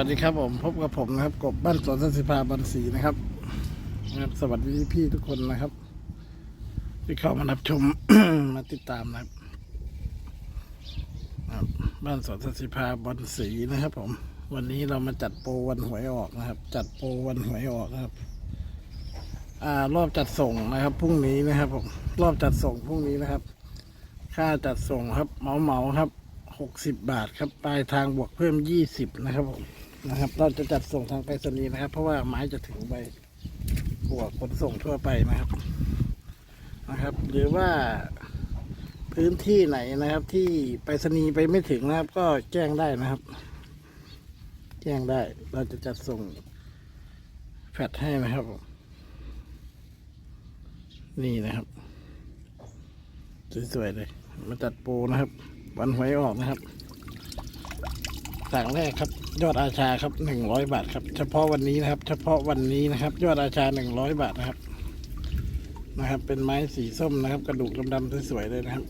วัสดีครับผมพบกับผมนะครับ กบบ้านสวนสันสิภาบันสีนะครับนะครับ สวัสดีพี่ทุกคนนะครับ ที่เข้ามารับชม มาติดตามนะครับบ้านสวนสันสิภาบันสีนะครับ ผม วันนี้เรามาจัดโปรวันหวยออกนะครับ จัดโปรวันหวยออกนะครับ อ่ารอบจัดส่งนะครับพรุ่งนี้นะครับผมรอบจัดส่งพรุ่งนี้นะครับ ค่าจัดส่งครับเหมาเหมาครับหกสิบบาทครับ ปลายทางบวกเพิ่มยี่สิบนะครับผม นะครับ เราจะจัดส่งทางไปรษณีย์นะครับ เพราะว่าไม้จะถึงใบบวขนส่งทั่วไปนะครับนะครับ หรือว่าพื้นที่ไหนนะครับ ที่ไปรษณีย์ไปไม่ถึงนะครับ ก็แจ้งได้นะครับ แจ้งได้ เราจะจัดส่งแฟดให้นะครับ นี่นะครับสวยๆเลย มาจัดโปรนะครับ วันหวยออกนะครับ สั่งแรกครับ ยอดอาชาครับหนึ่งร้อยบาทครับ เฉพาะวันนี้นะครับ เฉพาะวันนี้นะครับ ยอดอาชาหนึ่งร้อยบาทนะครับ นะครับ เป็นไม้สีส้มนะครับ กระดูกดำๆสวยๆเลยนะครับ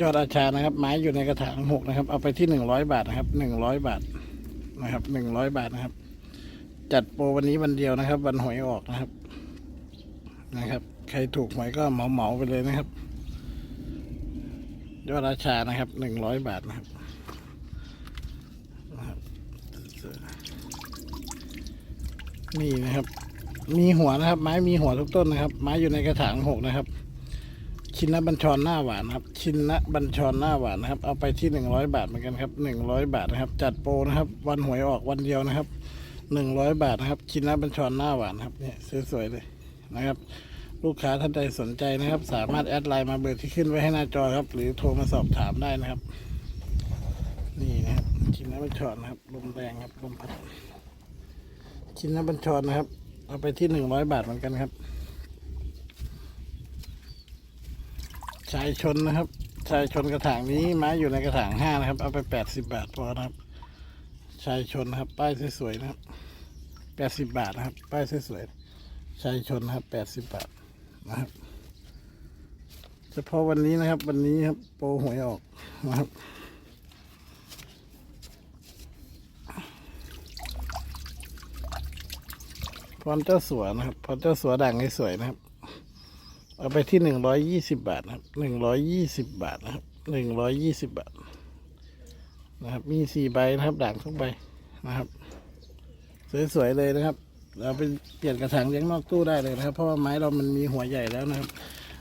ยอดอาชานะครับ ไม้อยู่ในกระถางหกนะครับ เอาไปที่หนึ่งร้อยบาทนะครับหนึ่งร้อยบาทนะครับหนึ่งร้อยบาทนะครับ จัดโปรวันนี้วันเดียวนะครับ วันหวยออกนะครับ นะครับ ใครถูกหวยก็เหมาๆไปเลยนะครับ ยอดราชานะครับหนึ่งร้อยบาทนะครับ นี่นะครับ มีหัวนะครับ ไม้มีหัวทุกต้นนะครับ ไม้อยู่ในกระถางหกนะครับ ชินนบัญชรหน้าหวานครับ ชินนบัญชรหน้าหวานนะครับ เอาไปที่หนึ่งร้อยบาทเหมือนกันครับหนึ่งร้อยบาทนะครับ จัดโปรนะครับ วันหวยออกวันเดียวนะครับหนึ่งร้อยบาทนะครับ ชินนบัญชรหน้าหวานครับเนี่ยสวยๆเลยนะครับ ลูกค้าท่านใดสนใจนะครับ สามารถแอดไลน์มาเบอร์ที่ขึ้นไว้ให้หน้าจอครับ หรือโทรมาสอบถามได้นะครับ นี่นะครับชิ้นน้ำบัญชรนะครับลมแรงครับลมพัด ชิ้นน้ำบัญชรนะครับ เอาไปที่หนึ่งร้อยบาทเหมือนกันครับ ชายชนนะครับ ชายชนกระถางนี้ไม้อยู่ในกระถางห้านะครับ เอาไปแปดสิบบาทพอนะครับ ชายชนนะครับ ป้ายสวยๆนะครับแปดสิบบาทนะครับ ป้ายสวยๆชายชนนะครับแปดสิบบาทนะครับเฉพาะวันนี้นะครับ วันนี้ครับโปรหวยออกนะครับ พรเจ้าสัวนะครับพรเจ้าสัวด่างให้สวยนะครับ เอาไปที่หนึ่งร้อยยี่สิบบาทนะครับหนึ่งร้อยยี่สิบบาทนะครับหนึ่งร้อยยี่สิบบาทนะครับ มีสี่ใบนะครับ ด่างทุกใบนะครับ สวยๆเลยนะครับ เราไปเปลี่ยนกระถางเลี้ยงนอกตู้ได้เลยนะครับ เพราะว่าไม้เรามันมีหัวใหญ่แล้วนะครับ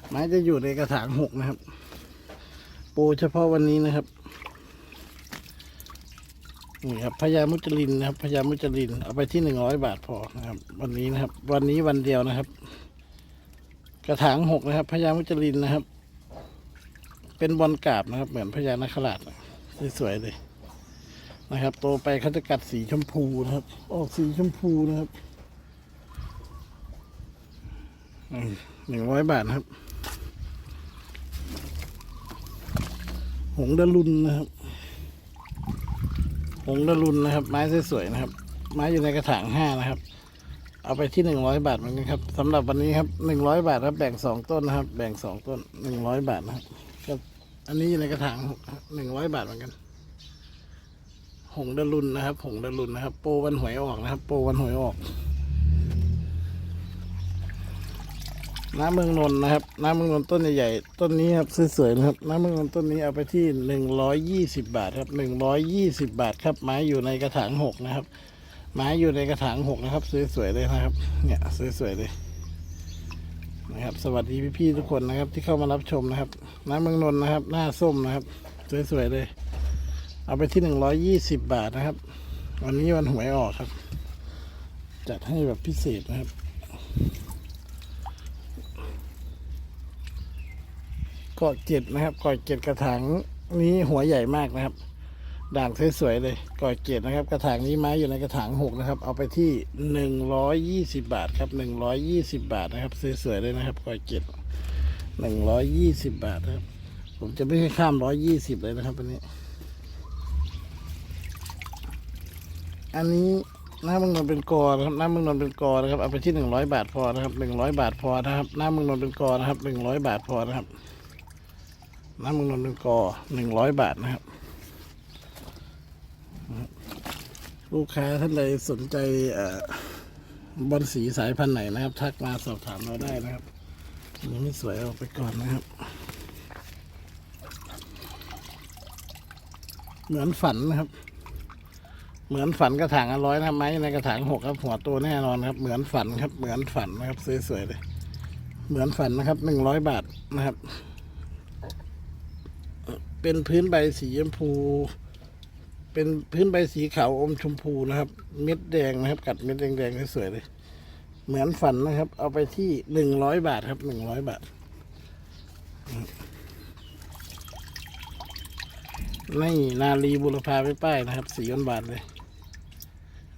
ไม้จะอยู่ในกระถางหกนะครับ ปูเฉพาะวันนี้นะครับ นี่ครับพญามุจลินนะครับพญามุจลิน เอาไปที่หนึ่งร้อยบาทพอนะครับ วันนี้นะครับ วันนี้วันเดียวนะครับ กระถางหกนะครับพญามุจลินนะครับ เป็นบอลกราบนะครับ เหมือนพญานาคราชสวยๆเลยนะครับ โตไปเขาจะกัดสีชมพูนะครับ ออกสีชมพูนะครับหนึ่งร้อยบาทนะครับ หงดารุนนะครับ งส์ดารุนนะครับ ไม้สวยๆนะครับ ไม้อยู่ในกระถางห้านะครับ เอาไปที่หนึ่งร้อยบาทเหมือนกันครับสำหรับวันนี้ครับหนึ่งร้อยบาทครับแบ่งสองต้นนะครับ แบ่งสองต้นหนึ่งร้อยบาทนะครับก็อันนี้อยู่ในกระถางหนึ่งร้อยบาทเหมือนกัน หงดลุนนะครับ หงดลุนนะครับ โปวันหวยออกนะครับ โปวันหวยออก น้ำเมืองนนท์นะครับ น้ำเมืองนนท์ต้นใหญ่ๆต้นนี้ครับสวยๆนะครับ น้ำเมืองนนท์ต้นนี้เอาไปที่หนึ่งร้อยยี่สิบบาทครับหนึ่งร้อยยี่สิบบาทครับไม้อยู่ในกระถางหกนะครับ ไม้อยู่ในกระถางหกนะครับ สวยๆเลยนะครับ เนี่ยสวยๆเลยนะครับ สวัสดีพี่ๆทุกคนนะครับ ที่เข้ามารับชมนะครับ น้ำเมืองนนท์นะครับ หน้าส้มนะครับ สวยๆเลย เอาไปที่หนึ่งร้อยยี่สิบบาทนะครับ วันนี้วันหวยออกครับ จัดให้แบบพิเศษนะครับ เกาะเจ็ดนะครับเกาะเจ็ดกระถางนี้หัวใหญ่มากนะครับ ด่างสวยๆเลยเกาะเจ็ดนะครับ กระถางนี้ไม้อยู่ในกระถางหกนะครับ เอาไปที่หนึ่งร้อยยี่สิบาทครับหนึ่งร้อยยี่สิบาทนะครับสวยๆเลยนะครับเกาะเจ็ดหนึ่งร้อยยี่สิบาทครับ ผมจะไม่ให้ข้ามร้อยยี่สิบเลยนะครับวันนี้ อันนี้น้ำมึงนนเป็นกอนะครับน้ำมึงนนเป็นกอนะครับเอาไปที่หนึ่งร้อยบาทพอนะครับหนึ่งร้อยบาทพอนะครับน้ำมึงนนเป็นกอนะครับหนึ่งร้อยบาทพอนะครับ น้ำมึงนนเป็นกอหนึ่งร้อยบาทนะครับ ลูกค้าท่านใดสนใจบอลสีสายพันธุ์ไหนนะครับ ทักมาสอบถามเราได้นะครับยังไม่สวยเอาไปก่อนนะครับ เหมือนฝันนะครับ เหมือนฝันกระถางร้อยนะไม้ในกระถางหกครับ หัวโตแน่นอนครับ เหมือนฝันครับ เหมือนฝันนะครับสวยๆเลย เหมือนฝันนะครับหนึ่งร้อยบาทนะครับ เป็นพื้นใบสีชมพู เป็นพื้นใบสีขาวอมชมพูนะครับ เม็ดแดงนะครับ กัดเม็ดแดงๆสวยๆเลย เหมือนฝันนะครับ เอาไปที่หนึ่งร้อยบาทครับหนึ่งร้อยบาทนี่นาลีบุรพาไปป้ายนะครับสีอ้นบาทเลย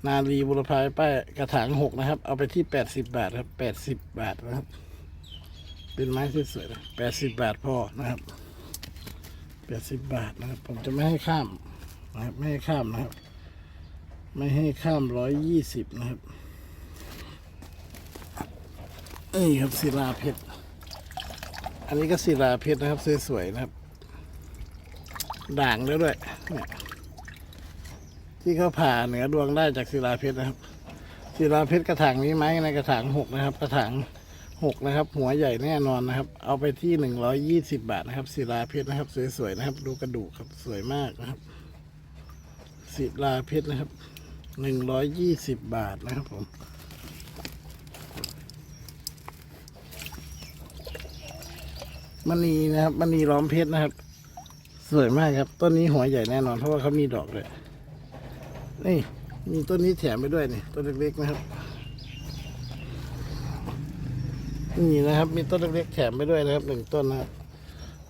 นาลีบุรพาไปป้ายกระถางหกนะครับ เอาไปที่แปดสิบบาทครับแปดสิบบาทนะครับ เป็นไม้สวยๆเลยแปดสิบบาทพอนะครับ ปดสิบบาทนะครับ ผมจะไม่ให้ข้ามนะครับไม่ให้ข้ามนะครับ ไม่ให้ข้ามร้อยยี่สิบนะครับนี่ครับศิลาเพชรอันนี้ก็ศิลาเพชรนะครับสวยๆนะครับ ด่างแล้วด้วยเนี่ยที่เขาผ่าเหนือดวงได้จากศิลาเพชรนะครับศิลาเพชรกระถางนี้ไหมในกระถางหกนะครับ กระถาง หกนะครับ หัวใหญ่แน่นอนนะครับ เอาไปที่หนึ่งร้อยยี่สิบาทนะครับศิลาเพชรนะครับ สวยๆนะครับ ดูกระดูกครับสวยมากนะครับศิลาเพชรนะครับหนึ่งร้อยยี่สิบบาทนะครับผมมณีนะครับมณีล้อมเพชรนะครับ สวยมากครับ ต้นนี้หัวใหญ่แน่นอนเพราะว่าเขามีดอกเลยนี่มีต้นนี้แถมไปด้วยนี่ต้นเล็กๆนะครับ นี่นะครับ มีต้นเล็กๆแถมไปด้วยนะครับหนึ่งต้นนะครับ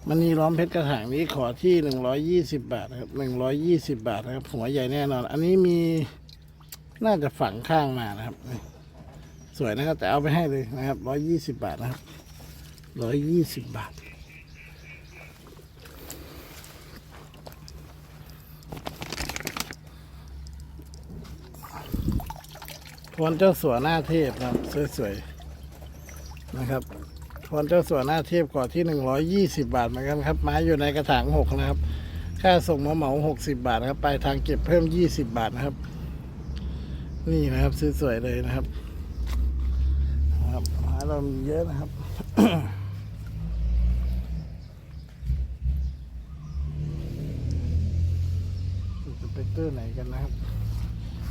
มณีล้อมเพชรกระถางนี้ขอที่หนึ่งร้อยยี่สิบาทครับหนึ่งร้อยยี่สิบาทนะครับหัวใหญ่แน่นอน อันนี้มีน่าจะฝังข้างมานะครับ สวยนะครับ แต่เอาไปให้เลยนะครับร้อยยี่สิบาทนะครับร้อยยี่สิบบาททวนเจ้าสัวหน้าเทพนะครับ สวยๆ นะครับทวนเจ้าสัวหน้าเทพก่อนที่หนึ่งร้อยยี่สิบาทเหมือนกันครับไม้อยู่ในกระถางหกนะครับ ค่าส่งมาเหมาหกสิบาทครับปลายทางเก็บเพิ่มยี่สิบาทนะครับ นี่นะครับสวยๆเลยนะครับครับหาเรามีเยอะนะครับสเปกเตอร์ไหนกันนะครับ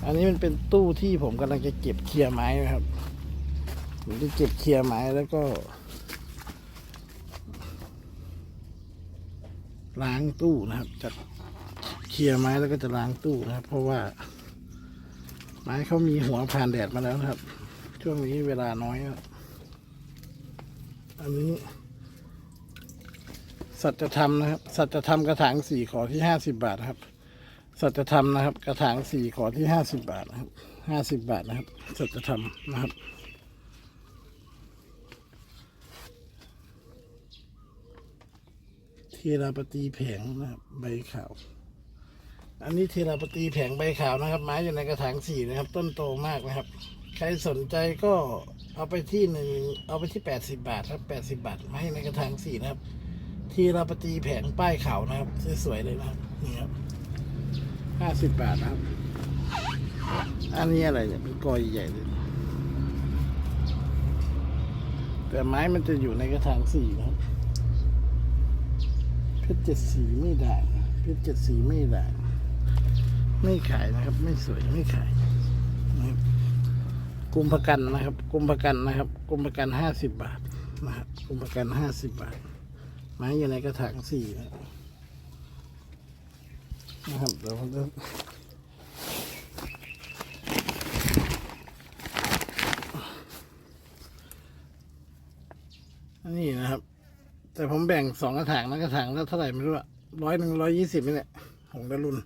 อันนี้มันเป็นตู้ที่ผมกำลังจะเก็บเคลียร์ไม้นะครับ ผมจะเก็บเคลียร์ไม้แล้วก็ ล้างตู้นะครับจะเคลียร์ไม้แล้วก็จะล้างตู้นะครับ เพราะว่า ไม้เขามีหัวผ่านแดดมาแล้วครับ ช่วงนี้เวลาน้อยอันนี้สัจธรรมนะครับ สัจธรรมกระถางสี่ขอที่ห้าสิบบาทครับ สัจธรรมนะครับ กระถางสี่ขอที่ห้าสิบบาทนะครับห้าสิบบาทนะครับ สัจธรรมนะครับ เทราปตีแผงนะครับใบขาว อันนี้เทราปตีแผงใบขาวนะครับ ไม้อยู่ในกระถางสี่นะครับ ต้นโตมากนะครับ ใครสนใจก็เอาไปที่หนึ่งเอาไปที่แปดสิบาทครับแปดสิบาทไม้ในกระถางสี่นะครับ ทีราปตีแผงป้ายขาวนะครับสวยๆเลยนะครับนี่ครับห้าสิบบาทนะครับ อันนี้อะไรเนี่ยเป็นกอยใหญ่เลยแต่ไม้มันจะอยู่ในกระถางสี่นะครับ ชรเจ็ดสีไม่ด่างเพชรเจ็ดสีไม่ด่างไม่ขายนะครับ ไม่สวยไม่ขายนะครับกุมภกันนะครับกุมประกันนะครับกุมประกันห้าสิบบาทนะครับกุมประกันห้าสิบบาท ไม้อยู่ในกระถางสี่นะครับนะครับเดี๋ยวผมจะอันนี้นะครับ ผมแบ่งสองกระถางนะกระถางละเท่าไหร่ไม่รู้อะร้อยหนึ่งร้อยยี่สิบนี่แหละของดารุน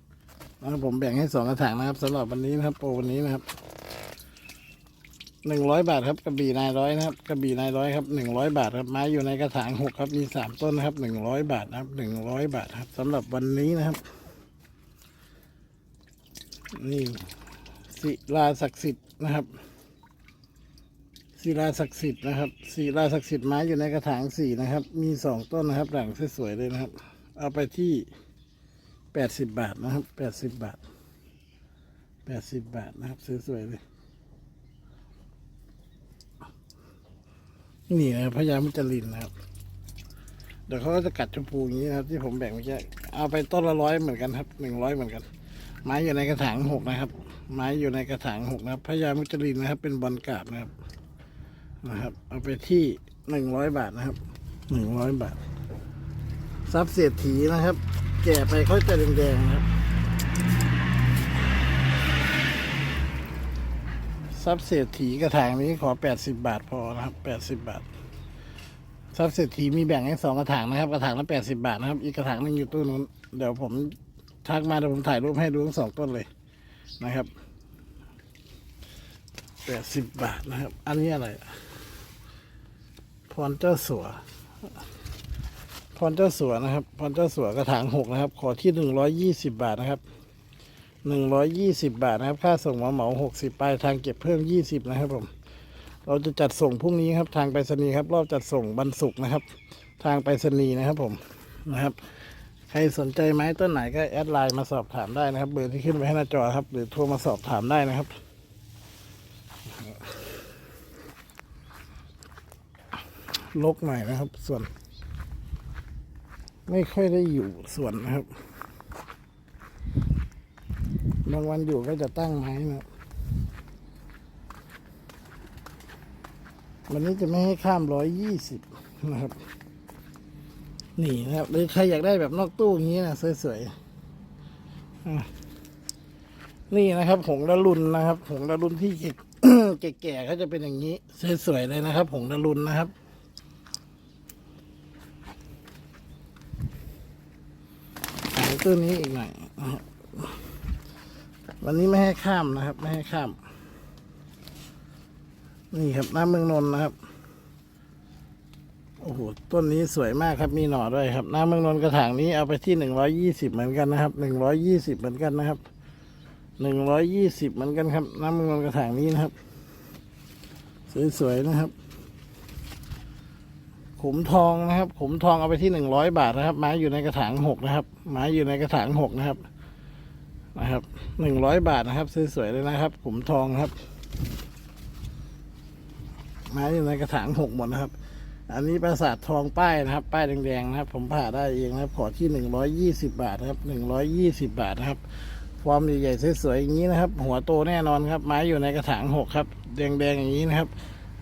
นะครับผมแบ่งให้สองกระถางนะครับสำหรับวันนี้นะครับ โปรวันนี้นะครับหนึ่งร้อยบาทครับกระบี่นายร้อยนะครับกระบี่นายร้อยครับหนึ่งร้อยบาทครับไม้อยู่ในกระถางหกครับมีสามต้นนะครับหนึ่งร้อยบาทนะครับหนึ่งร้อยบาทครับสำหรับวันนี้นะครับ นี่ศิลาศักดิ์สิทธิ์นะครับ ศิลาศักดิ์สิทธิ์นะครับศิลาศักดิ์สิทธิ์ไม้อยู่ในกระถางสี่นะครับ มีสองต้นนะครับด่างสวยๆเลยนะครับ เอาไปที่แปดสิบบาทนะครับแปดสิบบาทแปดสิบบาทนะครับสวยๆเลยนี่นะพญามุจลินนะครับ เดี๋ยวเขาก็จะกัดชมพูอย่างนี้นะครับ ที่ผมแบ่งเมื่อกี้เอาไปต้นละร้อยเหมือนกันครับหนึ่งร้อยเหมือนกัน ไม้อยู่ในกระถางหกนะครับ ไม้อยู่ในกระถางหกนะครับพญามุจลินนะครับ เป็นบอลกาบนะครับ นะครับ เอาไปที่หนึ่งร้อยบาทนะครับหนึ่งร้อยบาททรัพย์เศรษฐีนะครับ แก่ไปเขาจะแดงๆนะครับทรัพย์เศรษฐีกระถางนี้ขอแปดสิบาทพอนะครับแปดสิบาททรัพย์เศรษฐีมีแบ่งให้สองกระถางนะครับกระถางละแปดสิบาทนะครับ อีกกระถางหนึงอยู่ตู้นู้นเดี๋ยวผมทักมาเดี๋ยวผมถ่ายรูปให้ดูทั้งสองต้นเลยนะครับแปดสิบบาทนะครับ อันนี้อะไร พรเจ้าสัว พรเจ้าสัวนะครับ พรเจ้าสัวกระถางหกนะครับ ขอที่หนึ่งร้อยยี่สิบาทนะครับหนึ่งร้อยยี่สิบาทนะครับ ค่าส่งมาเหมาหกสิบปลายทางเก็บเพิ่มยี่สิบนะครับผม เราจะจัดส่งพรุ่งนี้ครับ ทางไปรษณีย์ครับ รอบจัดส่งบรรศุกนะครับ ทางไปรษณีย์นะครับผมนะครับ ใครสนใจไม้ต้นไหนก็แอดไลน์มาสอบถามได้นะครับ เบอร์ที่ขึ้นไว้ให้หน้าจอครับ หรือโทรมาสอบถามได้นะครับ ลกหน่อยนะครับ ส่วน ไม่ค่อยได้อยู่ส่วนนะครับบางวันอยู่ก็จะตั้งไม้นะครับวันนี้จะไม่ให้ข้ามร้อยยี่สิบนะครับ นี่นะครับ หรือใครอยากได้แบบนอกตู้อย่างนี้นะสวยๆ นี่นะครับ หงส์ดารุนนะครับ หงส์ดารุนที่แก่ๆเขาจะเป็นอย่างนี้ สวยๆเลยนะครับ หงส์ดารุนนะครับ หาง ตัวนี้อีกหน่อยนะครับวันนี้ไม่ให้ข้ามนะครับ ไม่ให้ข้าม นี่ครับน้ำเมืองนนท์นะครับ โอ้โหต้นนี้สวยมากครับมีหน่อด้วยครับ น้ำเมืองนนท์กระถางนี้เอาไปที่หนึ่งร้อยี่สิบเหมือนกันนะครับหนึ่งร้อยี่สิบเหมือนกันนะครับหนึ่งร้อยี่สิบเหมือนกันครับ น้ำเมืองนนท์กระถางนี้นะครับ สวยๆนะครับ ขุมทองนะครับ ขุมทองเอาไปที่หนึ่งร้อยบาทนะครับ ไม้อยู่ในกระถางหกนะครับไม้อยู่ในกระถางหกนะครับ นะครับหนึ่งร้อยบาทนะครับสวยๆเลยนะครับ ขุมทองครับ ไม้อยู่ในกระถางหกหมดนะครับ อันนี้ปราสาททองป้ายนะครับ ป้ายแดงๆนะครับ ผมผ่าได้เองนะครับ ขอที่หนึ่งร้อยยี่สิบาทนะครับหนึ่งร้อยยี่สิบาทนะครับฟอร์มใหญ่ๆสวยๆอย่างนี้นะครับ หัวโตแน่นอนครับ ไม้อยู่ในกระถางหกครับ แดงๆอย่างนี้นะครับ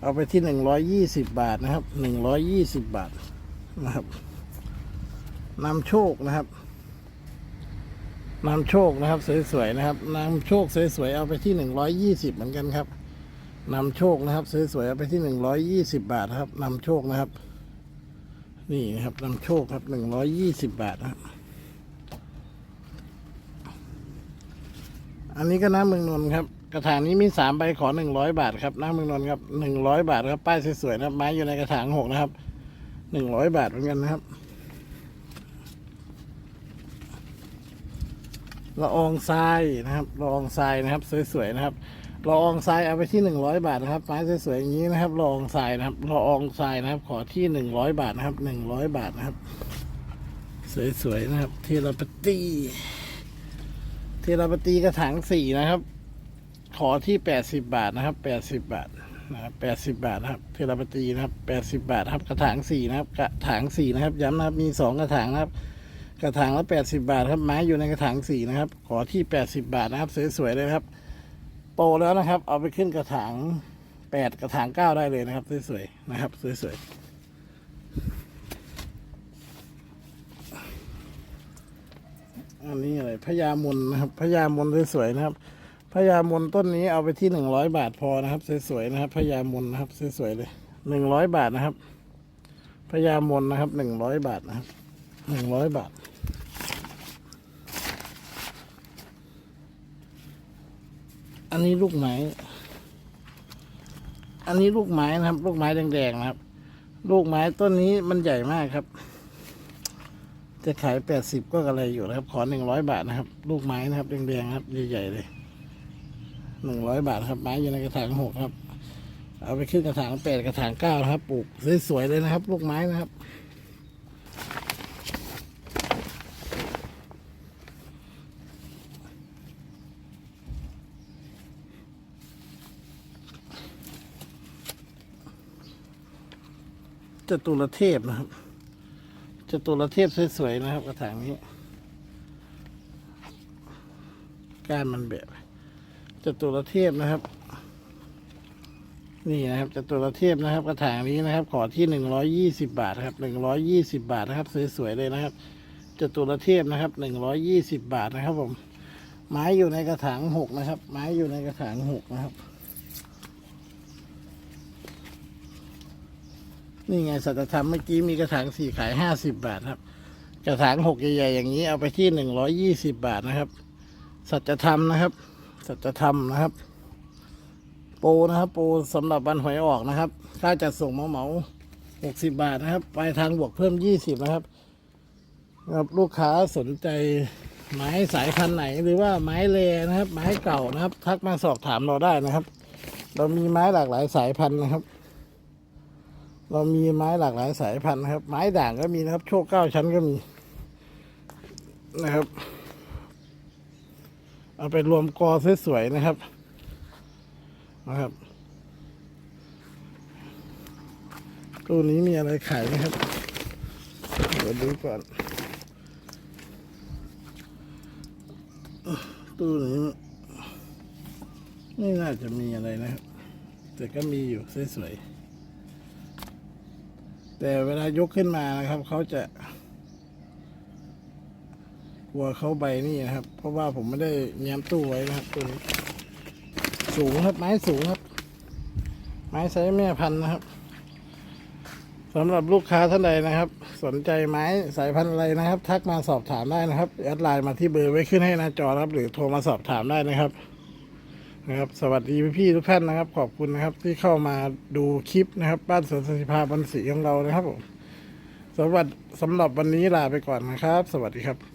เอาไปที่หนึ่งร้อยยี่สิบาทนะครับหนึ่งร้อยยี่สิบาทนะครับนำโชคนะครับนำโชคนะครับ สวยๆนะครับนำโชคสวยๆเอาไปที่หนึ่งร้อยยี่สิบเหมือนกันครับนำโชคนะครับสวยๆเอาไปที่หนึ่งร้อยยี่สิบาทครับนำโชคนะครับ นี่นะครับนำโชคครับหนึ่งร้อยยี่สิบาทครับอันนี้ก็น้ำเมืองนนท์ครับ กระถางนี้มีสามใบขอหนึ่งร้อยบาทครับน้ำเมืองนนท์ครับหนึ่งร้อยบาทครับป้ายสวยๆนะครับไม้อยู่ในกระถางหกนะครับหนึ่งร้อยบาทเหมือนกันนะครับละอองทรายนะครับละอองทรายนะครับ สวยๆนะครับละอองทรายเอาไปที่หนึ่งร้อยบาทนะครับไม้สวยๆอย่างนี้นะครับละอองทรายนะครับละอองทรายนะครับ ขอที่หนึ่งร้อยบาทนะครับหนึ่งร้อยบาทนะครับ สวยๆนะครับ ทีละปตีทีละปตีกระถางสี่นะครับ ขอที่แปดสิบาทนะครับแปดสิบาทนะครับแปดสิบาทนะครับ เทีละปตีนะครับแปดสิบาทครับ กระถางสี่นะครับ กระถางสี่นะครับ ย้ำนะครับ มีสองกระถางนะครับ กระถางละแปดสิบาทครับ ไม้อยู่ในกระถางสี่นะครับ ขอที่แปดสิบาทนะครับ สวยๆเลยครับโตแล้วนะครับ เอาไปขึ้นกระถางแปดกระถางเก้าได้เลยนะครับ สวยๆนะครับ สวยๆอันนี้อะไรพญามนนะครับพญามนสวยๆนะครับ พญามนต้นนี้เอาไปที่หนึ่งร้อยบาทพอนะครับ สวยๆนะครับพญามนนะครับสวยๆเลยหนึ่งร้อยบาทนะครับพญามนนะครับหนึ่งร้อยบาทนะครับหนึ่งร้อยบาท อันนี้ลูกไม้ อันนี้ลูกไม้นะครับ ลูกไม้แดงๆนะครับ ลูกไม้ต้นนี้มันใหญ่มากครับ จะขายแปดสิบก็อะไรอยู่นะครับ ขอหนึ่งร้อยบาทนะครับ ลูกไม้นะครับแดงๆครับใหญ่ๆเลย หนึ่งร้อยบาทครับไม้อยู่ในกระถางหกครับ เอาไปขึ้นกระถางแปดกระถางเก้าครับปลูกสวยๆเลยนะครับ ลูกไม้นะครับจตุรเทพนะครับจตุรเทพสวยๆนะครับ กระถางนี้ ก้านมันแบบ จตุรเทพนะครับ นี่นะครับจตุรเทพนะครับ กระถางนี้นะครับ ขอที่หนึ่งร้อยี่สิบาทครับหนึ่งร้อยี่สิบาทนะครับ สวยๆเลยนะครับจตุรเทพนะครับหนึ่งร้อยี่สิบาทนะครับ ผม ไม้อยู่ในกระถางหกนะครับ ไม้อยู่ในกระถางหกนะครับ นี่ไงสัจธรรมเมื่อกี้มีกระถางสี่ขายห้าสิบบาทครับ กระถางหกใหญ่ๆอย่างนี้เอาไปที่หนึ่งร้อยี่สิบบาทนะครับ สัจธรรมนะครับ สัจธรรมนะครับ โปรนะครับ โปรสำหรับวันหวยออกนะครับ ค่าจัดส่งเหมาเหมาหกสิบาทนะครับ ปลายทางบวกเพิ่มยี่สิบนะครับครับลูกค้าสนใจไม้สายพันธุ์ไหนหรือว่าไม้เลนะครับ ไม้เก่านะครับ ทักมาสอบถามเราได้นะครับ เรามีไม้หลากหลายสายพันธุ์นะครับ เรามีไม้หลากหลายสายพันธุ์นะครับ ไม้ด่างก็มีนะครับ โชคเก้าชั้นก็มีนะครับ เอาไปรวมกอสวยๆนะครับนะครับตู้นี้มีอะไรขายไหมครับเดี๋ยวดูก่อน ตู้นี้ไม่น่าจะมีอะไรนะครับ แต่ก็มีอยู่สวยๆแต่เวลายกขึ้นมานะครับ เขาจะ กลัวเขาใบนี่นะครับ เพราะว่าผมไม่ได้แง้มตู้ไว้นะครับตัวนี้สูงครับไม้สูงครับ ไม้ไซส์แม่พันธุ์นะครับสำหรับลูกค้าท่านใดนะครับ สนใจไม้สายพันธุ์อะไรนะครับ ทักมาสอบถามได้นะครับแอดไลน์มาที่เบอร์ไว้ขึ้นให้หน้าจอครับ หรือโทรมาสอบถามได้นะครับนะครับ สวัสดีพี่ๆทุกท่านนะครับ ขอบคุณนะครับที่เข้ามาดูคลิปนะครับ บ้านสวนสันติภาบันสีของเรานะครับผมสวัสดีสำหรับวันนี้ลาไปก่อนนะครับ สวัสดีครับ